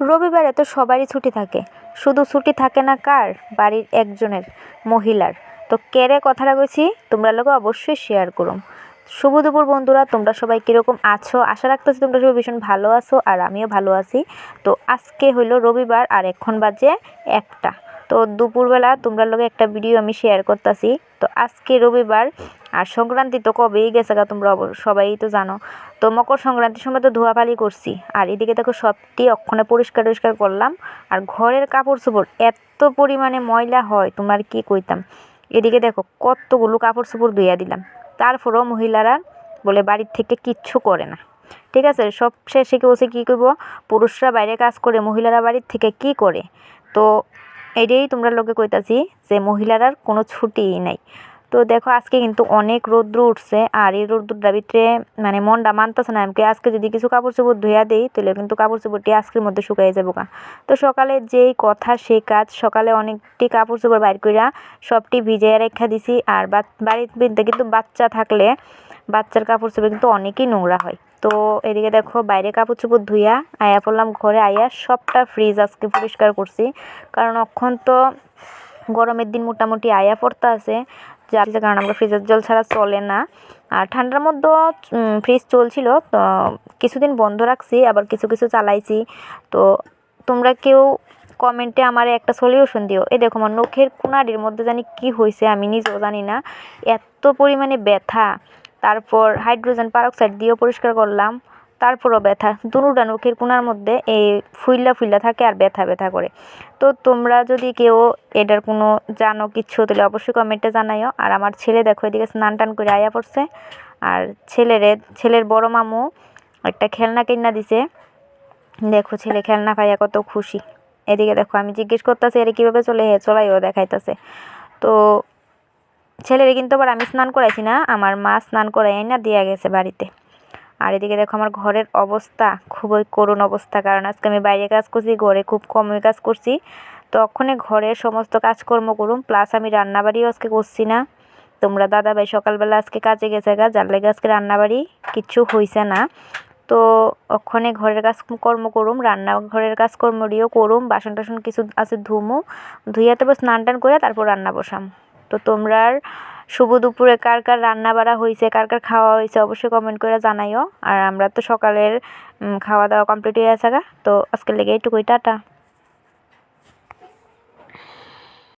রবিবারে তো সবারই ছুটি থাকে। শুধু ছুটি থাকে না কার? বাড়ির একজনের, মহিলার। তো কেরে কথাটা কইছি তোমরা লোক অবশ্যই শেয়ার করুম শুভ দুপুর বন্ধুরা, তোমরা সবাই কীরকম আছো? আশা রাখতেছি তোমরা সবাই ভীষণ ভালো আছো আর আমিও ভালো আছি। তো আজকে হইল রবিবার আর এখন বাজে একটা। তো দুপুরবেলা তোমরা লোক একটা ভিডিও আমি শেয়ার করতেছি। তো আজকে রবিবার, আর সংক্রান্তি তো কবেই গেছে গা তোমরা সবাই তো জানো। তো মকর সংক্রান্তির সময় তো ধোয়াপালি করছি। আর এদিকে দেখো সবটি অক্ষণে পরিষ্কার টরিষ্কার করলাম। আর ঘরের কাপড় চোপড় এত পরিমাণে ময়লা হয়, তোমার কি কইতাম? এদিকে দেখো কতগুলো কাপড় চোপড় ধুইয়া দিলাম। তারপরেও মহিলারা বলে বাড়ির থেকে কিচ্ছু করে না। ঠিক আছে, সব শেষে কেউ কী করব পুরুষরা বাইরে কাজ করে, মহিলারা বাড়ির থেকে কি করে? তো এটাই তোমরা লোকে কইতাছি যে মহিলারার কোনো ছুটিই নাই। তো দেখো, আজকে কিন্তু অনেক রৌদ্র উঠছে আর এই রৌদ্রটার ভিতরে মানে মনটা মানতেছে না। আমাকে আজকে যদি কিছু কাপড় চোপড় ধুয়া দিই, তাহলে কিন্তু কাপড় চোপড়টি আজকের মধ্যে শুকাই যাব গা। তো সকালে যেই কথা সেই কাজ, সকালে অনেকটি কাপড় চোপড় বাইর কইরা সবটি ভিজাইয়া রেখা দিছি। আর বাড়ির কিন্তু বাচ্চা থাকলে বাচ্চার কাপড় চোপড় কিন্তু অনেকই নোংরা হয়। তো এদিকে দেখো বাইরে কাপড় চোপড় ধুইয়া আয়া পড়লাম ঘরে আয়া সবটা ফ্রিজ আজকে পরিষ্কার করছি। কারণ অক্ষণ তো গরমের দিন মোটামুটি আয়া পড়তে আছে, যার কারণ আমরা ফ্রিজের জল ছাড়া চলে না। আর ঠান্ডার মধ্যেও ফ্রিজ চলছিল, তো কিছুদিন বন্ধ রাখছি, আবার কিছু কিছু চালাইছি। তো তোমরা কেউ কমেন্টে আমার একটা সলিউশন দিও। এই দেখো, আমার নখের কোনারির মধ্যে জানি কি হয়েছে আমি নিজেও জানি না। এত পরিমাণে ব্যথা তারপর হাইড্রোজেন পারক্সাইড দিয়েও পরিষ্কার করলাম, তারপরও ব্যথা। দুটা নখের কোনার মধ্যে এই ফুইল্লা ফুইল্লা থাকে আর ব্যথা ব্যথা করে। তো তোমরা যদি কেউ এটার কোনো জানো কিচ্ছু তাহলে অবশ্যই কমেন্টে জানাইও। আর আমার ছেলে দেখো, এদিকে স্নান টান করে আয়া পড়ছে। আর ছেলেরে, ছেলের বড় মামু একটা খেলনা কিনা দিছে। দেখো ছেলে খেলনা পাইয়া কত খুশি। এদিকে দেখো, আমি জিজ্ঞেস করতেছি আরে কীভাবে চলে, চলাইও দেখাইতেছে? তো ছেলেরে কিন্তু আবার আমি স্নান করাইছি না, আমার মা স্নান করাই না দিয়া গেছে বাড়িতে। আর এদিকে দেখো আমার ঘরের অবস্থা, খুবই করুণ অবস্থা, কারণ আজকে আমি বাইরে কাজ করছি, ঘরে খুব কমই কাজ করছি। তখনই ঘরের সমস্ত কাজকর্ম করুম প্লাস আমি রান্নাবাড়িও আজকে করছি না। তোমরা দাদাভাই সকালবেলা আজকে কাজে গেছে গা, যার লেগে আজকে রান্নাবাড়ি কিচ্ছু হইছে না। তো ওখানে ঘরের কাজ কর্ম করুম রান্না ঘরের কাজকর্মটিও করুম বাসন টাসন কিছু আছে ধুমু, ধুইয়া তারপর স্নান টান করে তারপর রান্না বসাম। তো তোমরা শুভ দুপুরে কার কার রান্না বাড়া হয়েছে কার কার খাওয়া হয়েছে অবশ্যই কমেন্ট করে জানাইও। আর আমরা তো সকালের খাওয়া দাওয়া কমপ্লিট হয়ে আছে তো আজকের লেগে এইটুকুই, টাটা।